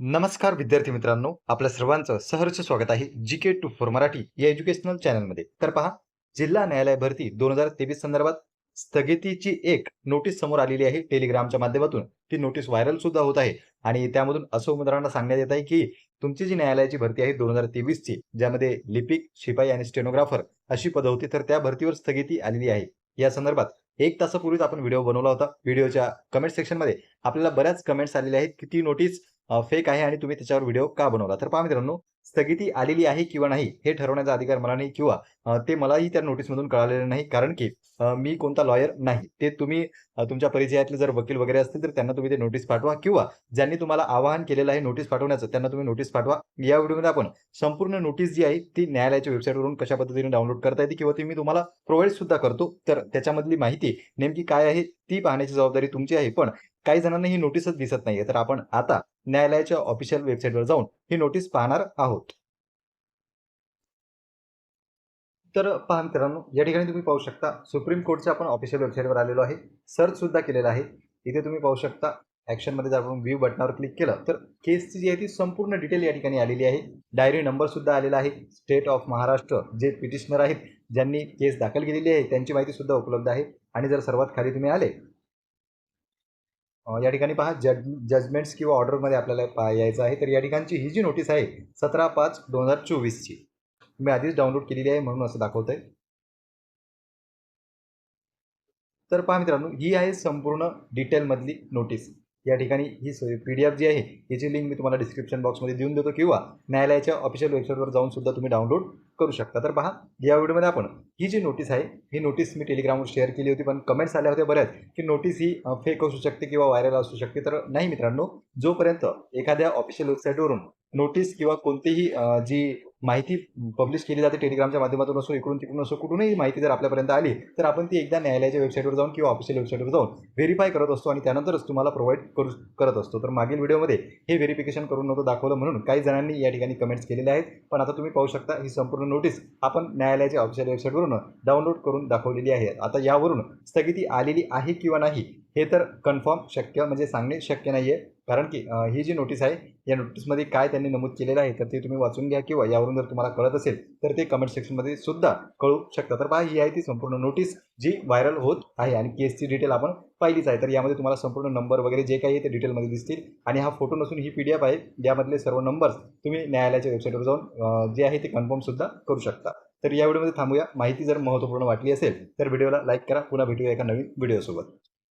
नमस्कार विद्यार्थी मित्रांनो आपल्या सर्वांचं सहर्ष स्वागत आहे G K two four Marathi या एज्युकेशनल चॅनलमध्ये. तर पहा जिल्हा न्यायालय भरती दोन हजार तेवीस संदर्भात स्थगितीची एक नोटीस समोर आलेली आहे. टेलिग्रामच्या माध्यमातून ती नोटीस व्हायरल सुद्धा होत आहे. आणि त्यामधून असं उमेदवारांना सांगण्यात येत आहे की तुमची जी न्यायालयाची भरती आहे दोन हजार तेवीसची ज्यामध्ये लिपिक शिपाई आणि स्टेनोग्राफर अशी पदं होती तर त्या भरतीवर स्थगिती आलेली आहे. या संदर्भात एक तासापूर्वीच आपण व्हिडिओ बनवला होता. व्हिडिओच्या कमेंट सेक्शनमध्ये आपल्याला बऱ्याच कमेंट्स आलेल्या आहेत की ती नोटीस फेक आहे आणि तुम्ही त्याच्यावर व्हिडिओ का बनवला? तर पहा मित्रांनो स्थगिती आलेली आहे किंवा नाही हे ठरवण्याचा अधिकार मला नाही किंवा ते मलाही त्या नोटीसमधून कळालेलं नाही. कारण की मी कोणता लॉयर नाही. ते तुम्ही तुमच्या परिचयातले जर वकील वगैरे असतील तर त्यांना तुम्ही ते नोटीस पाठवा किंवा ज्यांनी तुम्हाला आवाहन केलेलं आहे नोटीस पाठवण्याचं त्यांना तुम्ही नोटीस पाठवा. या व्हिडिओमध्ये आपण संपूर्ण नोटीस जी आहे ती न्यायालयाच्या वेबसाईटवरून कशा पद्धतीने डाउनलोड करता येते किंवा ती मी तुम्हाला प्रोव्हाइड सुद्धा करतो. तर त्याच्यामधली माहिती नेमकी काय आहे ती पाहण्याची जबाबदारी तुमची आहे. पण काही जणांना ही नोटीसच दिसत नाहीये. तर आपण आता न्यायालयाच्या ऑफिशियल वेबसाईटवर जाऊन ही नोटीस पाहणार आहोत. तर पहा मित्रांनो या ठिकाणी तुम्ही पाहू शकता सुप्रीम कोर्टच्या आपण ऑफिशियल वेबसाईटवर आलेलो आहे. सर्च सुद्धा केलेला आहे. इथे तुम्ही पाहू शकता ॲक्शनमध्ये जर आपण व्ह्यू बटनावर क्लिक केलं तर केसची जी आहे ती संपूर्ण डिटेल या ठिकाणी आलेली आहे. डायरी नंबर सुद्धा आलेला आहे. स्टेट ऑफ महाराष्ट्र जे पिटिशनर आहेत ज्यांनी केस दाखल केलेली आहे त्यांची माहिती सुद्धा उपलब्ध आहे. आणि जर सर्वात खाली तुम्ही आले या ठिकाणी पहा जज जजमेंट्स किंवा ऑर्डरमध्ये आपल्याला पहा यायचं आहे. तर या ठिकाणची ही जी नोटीस आहे सतरा पाच दोन हजार चोवीसची. मी आधीच डाउनलोड केलेली आहे म्हणून असं दाखवत आहे तर पहा मित्रांनो ही आहे संपूर्ण डिटेलमधली नोटीस. या ठिकाणी ही पी डी एफ जी आहे याची लिंक मी तुम्हाला डिस्क्रिप्शन बॉक्समध्ये देऊन देतो किंवा न्यायालयाच्या ऑफिशियल वेबसाईटवर जाऊन सुद्धा तुम्ही डाउनलोड करू शकता. तर पहा या व्हिडिओमध्ये आपण ही जी नोटीस आहे ही नोटीस मी टेलिग्रामवर शेअर केली होती पण कमेंट्स आल्या होत्या बऱ्याच की नोटीस ही फेक असू शकते किंवा व्हायरल असू शकते. तर नाही मित्रांनो जोपर्यंत एखाद्या ऑफिशियल वेबसाईटवरून नोटीस किंवा कोणतीही जी माहिती पब्लिश केली जाते टेलिग्रामच्या माध्यमातून असो इकडून तिकडून असो कुठूनही माहिती जर आपल्यापर्यंत आली तर आपण ती एकदा न्यायालयाच्या वेबसाईटवर जाऊन किंवा ऑफिशियल वेबसाईटवर जाऊन व्हेरीफाय करत असतो आणि त्यानंतरच तुम्हाला प्रोव्हाइड करू करत असतो. तर मागील व्हिडिओमध्ये हे व्हेरिफिकेशन करून नव्हतं दाखवलं म्हणून काही जणांनी या ठिकाणी कमेंट्स केलेले आहेत. पण आता तुम्ही पाहू शकता ही संपूर्ण नोटीस आपण न्यायालयाच्या ऑफिशियल वेबसाईटवरून डाउनलोड करून दाखवलेली आहे. आता यावरून स्थगिती आलेली आहे किंवा नाही हे तर कन्फर्म शक्य म्हणजे सांगणे शक्य नाही आहे कारण की ही जी नोटीस आहे या नोटीसमध्ये काय त्यांनी नमूद केलेलं आहे तर ते तुम्ही वाचून घ्या किंवा यावरून जर तुम्हाला कळत असेल तर ते कमेंट सेक्शनमध्ये सुद्धा कळू शकता. तर पहा ही आहे ती संपूर्ण नोटीस जी व्हायरल होत आहे आणि केसची डिटेल आपण पाहिलीच आहे. तर यामध्ये तुम्हाला संपूर्ण नंबर वगैरे जे काही आहे ते डिटेलमध्ये दिसतील. आणि हा फोटो नसून ही पी डी एफ आहे यामधले सर्व नंबर्स तुम्ही न्यायालयाच्या वेबसाईटवर जाऊन जे आहे ते कन्फर्मसुद्धा करू शकता. तर या व्हिडिओमध्ये थांबूया. माहिती जर महत्त्वपूर्ण वाटली असेल तर व्हिडिओला लाईक करा. पुन्हा भेटूया एका नवीन व्हिडिओसोबत